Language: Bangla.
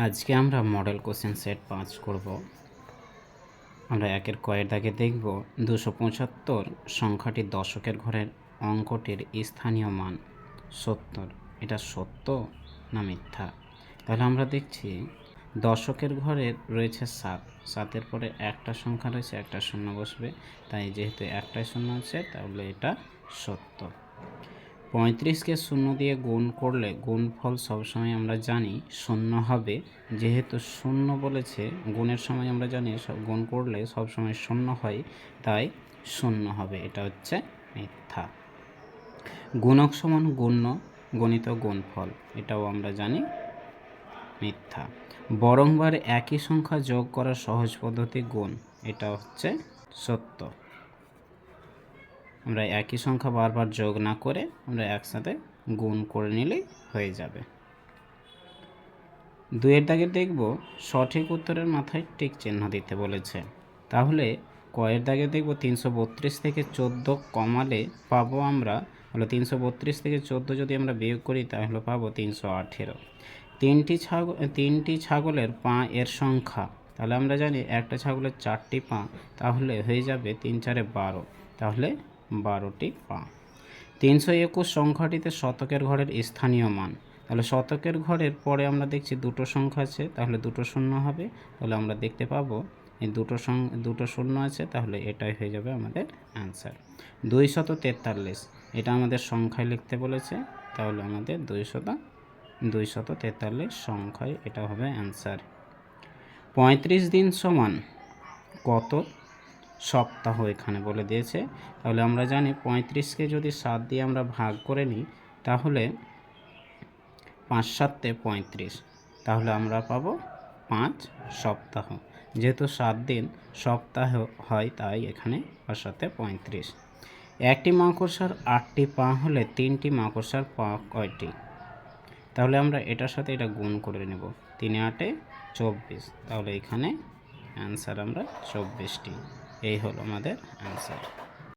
আজকে আমরা মডেল কোশ্চেন সেট পাঁচ করব। আমরা একের কয়ের দাগে দেখব দুশো পঁচাত্তর সংখ্যাটি দশকের ঘরের অঙ্কটির স্থানীয় মান। সত্তর, এটা সত্য না মিথ্যা? তাহলে আমরা দেখছি দশকের ঘরে রয়েছে সাত। সাতের পরে একটা সংখ্যা রয়েছে, একটা শূন্য বসবে। তাই যেহেতু একটাই শূন্য আছে, তাহলে এটা সত্য। পঁয়ত্রিশকে শূন্য দিয়ে গুণ করলে গুণফল সবসময় আমরা জানি শূন্য হবে। যেহেতু শূন্য বলেছে, গুণের সময় আমরা জানি গুণ করলে সবসময় শূন্য হয়, তাই শূন্য হবে। এটা হচ্ছে মিথ্যা। গুণক সমান গুণ্য গণিত গুণফল, এটাও আমরা জানি মিথ্যা। বরংবার একই সংখ্যা যোগ করার সহজ পদ্ধতি গুণ, এটা হচ্ছে সত্য। আমরা একই সংখ্যা বারবার যোগ না করে আমরা একসাথে গুণ করে নিলেই হয়ে যাবে। দুয়ের দাগে দেখব সঠিক উত্তরের মাথায় টিক চিহ্ন দিতে বলেছে। তাহলে কয়ের দাগে দেখব তিনশো বত্রিশ থেকে চোদ্দ কমালে পাবো আমরা হলো তিনশো বত্রিশ থেকে চোদ্দ যদি আমরা বিয়োগ করি তাহলে পাবো তিনশো আঠেরো। তিনটি ছাগল তিনটি ছাগলের পা এর সংখ্যা, তাহলে আমরা জানি একটা ছাগলের চারটি পা, তাহলে হয়ে যাবে তিন চারে বারো। তাহলে বারোটি পা। তিনশো একুশ সংখ্যাটিতে শতকের ঘরের স্থানীয় মান। তাহলে শতকের ঘরের পরে আমরা দেখছি দুটো সংখ্যা আছে, তাহলে দুটো শূন্য হবে। তাহলে আমরা দেখতে পাবো, এই দুটো সং, দুটো শূন্য আছে, তাহলে এটাই হয়ে যাবে আমাদের অ্যান্সার দুই শত তেতাল্লিশ, এটা আমাদের সংখ্যায় লিখতে বলেছে, তাহলে আমাদের দুই শত দুই শত তেতাল্লিশ সংখ্যায় এটা হবে অ্যান্সার পঁয়ত্রিশ দিন সমান কত? সপ্তাহ এখানে বলে দিয়েছে। তাহলে আমরা জানি পঁয়ত্রিশকে যদি সাত দিয়ে আমরা ভাগ করে নিই, তাহলে পাঁচ সাতে পঁয়ত্রিশ। তাহলে আমরা পাবো পাঁচ সপ্তাহ। যেহেতু সাত দিন সপ্তাহ হয়, তাই এখানে পাঁচ সাতে পঁয়ত্রিশ। একটি মাকড়সার আটটি পা হলে তিনটি মাকড়সার পা কয়টি? তাহলে আমরা এটার সাথে এটা গুণ করে নেব। তিনে আটে চব্বিশ। তাহলে এখানে অ্যান্সার আমরা চব্বিশটি। এই হলো আমাদের অ্যান্সার